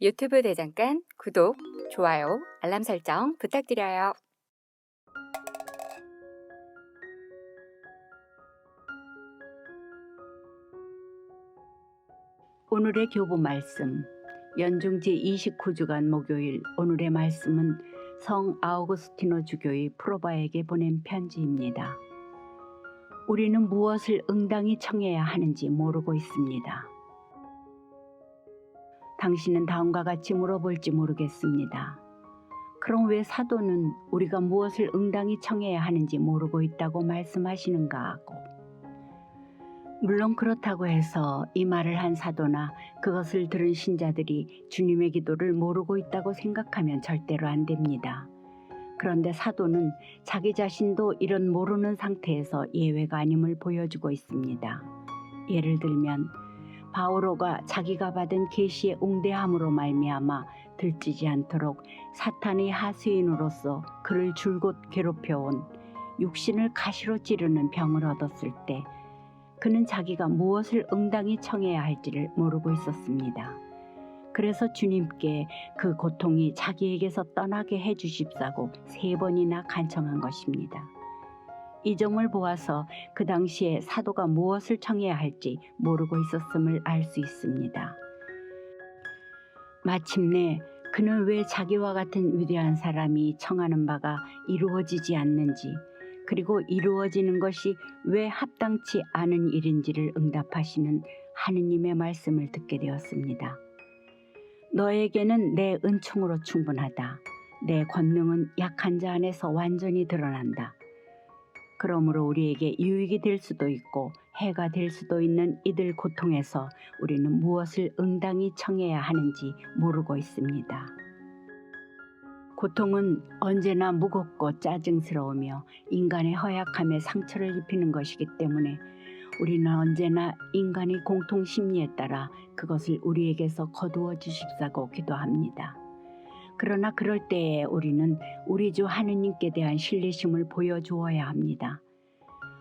유튜브 대장간 구독, 좋아요, 알람 설정 부탁드려요. 오늘의 교부 말씀 연중 제 29주간 목요일 오늘의 말씀은 성 아우구스티노 주교의 프로바에게 보낸 편지입니다. 우리는 무엇을 응당히 청해야 하는지 모르고 있습니다. 당신은 다음과 같이 물어볼지 모르겠습니다. 그럼 왜 사도는 우리가 무엇을 응당히 청해야 하는지 모르고 있다고 말씀하시는가 하고 물론 그렇다고 해서 이 말을 한 사도나 그것을 들은 신자들이 주님의 기도를 모르고 있다고 생각하면 절대로 안 됩니다. 그런데 사도는 자기 자신도 이런 모르는 상태에서 예외가 아님을 보여주고 있습니다. 예를 들면 바오로가 자기가 받은 계시의 웅대함으로 말미암아 들지지 않도록 사탄의 하수인으로서 그를 줄곧 괴롭혀온 육신을 가시로 찌르는 병을 얻었을 때 그는 자기가 무엇을 응당히 청해야 할지를 모르고 있었습니다. 그래서 주님께 그 고통이 자기에게서 떠나게 해 주십사고 세 번이나 간청한 것입니다. 이 점을 보아서 그 당시에 사도가 무엇을 청해야 할지 모르고 있었음을 알 수 있습니다. 마침내 그는 왜 자기와 같은 위대한 사람이 청하는 바가 이루어지지 않는지 그리고 이루어지는 것이 왜 합당치 않은 일인지를 응답하시는 하느님의 말씀을 듣게 되었습니다. 너에게는 내 은총으로 충분하다. 내 권능은 약한 자 안에서 완전히 드러난다. 그러므로 우리에게 유익이 될 수도 있고 해가 될 수도 있는 이들 고통에서 우리는 무엇을 응당히 청해야 하는지 모르고 있습니다. 고통은 언제나 무겁고 짜증스러우며 인간의 허약함에 상처를 입히는 것이기 때문에 우리는 언제나 인간의 공통 심리에 따라 그것을 우리에게서 거두어 주십사고 기도합니다. 그러나 그럴 때에 우리는 우리 주 하느님께 대한 신뢰심을 보여주어야 합니다.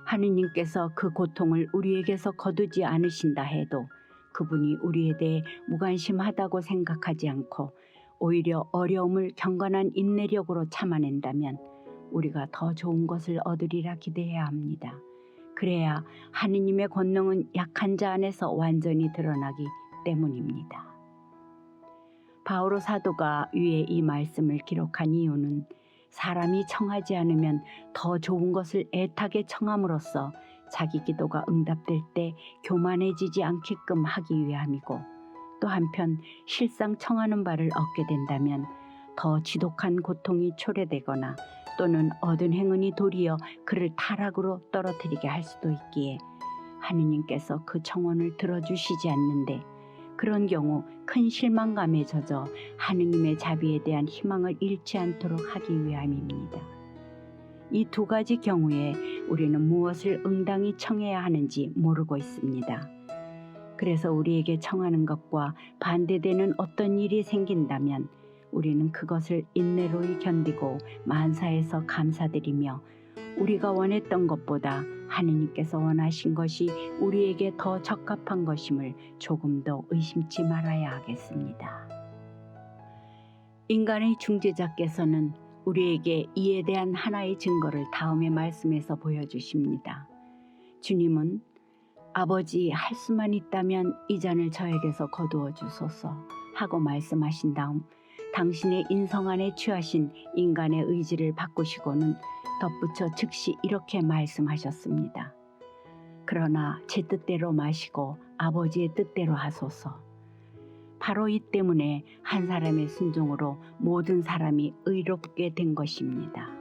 하느님께서 그 고통을 우리에게서 거두지 않으신다 해도 그분이 우리에 대해 무관심하다고 생각하지 않고 오히려 어려움을 경건한 인내력으로 참아낸다면 우리가 더 좋은 것을 얻으리라 기대해야 합니다. 그래야 하느님의 권능은 약한 자 안에서 완전히 드러나기 때문입니다. 바오로 사도가 위에 이 말씀을 기록한 이유는 사람이 청하지 않으면 더 좋은 것을 애타게 청함으로써 자기 기도가 응답될 때 교만해지지 않게끔 하기 위함이고 또 한편 실상 청하는 바를 얻게 된다면 더 지독한 고통이 초래되거나 또는 얻은 행운이 도리어 그를 타락으로 떨어뜨리게 할 수도 있기에 하느님께서 그 청원을 들어주시지 않는데 그런 경우 큰 실망감에 젖어 하느님의 자비에 대한 희망을 잃지 않도록 하기 위함입니다. 이 두 가지 경우에 우리는 무엇을 응당히 청해야 하는지 모르고 있습니다. 그래서 우리에게 청하는 것과 반대되는 어떤 일이 생긴다면 우리는 그것을 인내로 견디고 만사에서 감사드리며 우리가 원했던 것보다 하느님께서 원하신 것이 우리에게 더 적합한 것임을 조금 더 의심치 말아야 하겠습니다. 인간의 중재자께서는 우리에게 이에 대한 하나의 증거를 다음의 말씀에서 보여주십니다. 주님은 아버지 할 수만 있다면 이 잔을 저에게서 거두어 주소서 하고 말씀하신 다음 당신의 인성 안에 취하신 인간의 의지를 바꾸시고는 덧붙여 즉시 이렇게 말씀하셨습니다. 그러나 제 뜻대로 마시고 아버지의 뜻대로 하소서. 바로 이 때문에 한 사람의 순종으로 모든 사람이 의롭게 된 것입니다.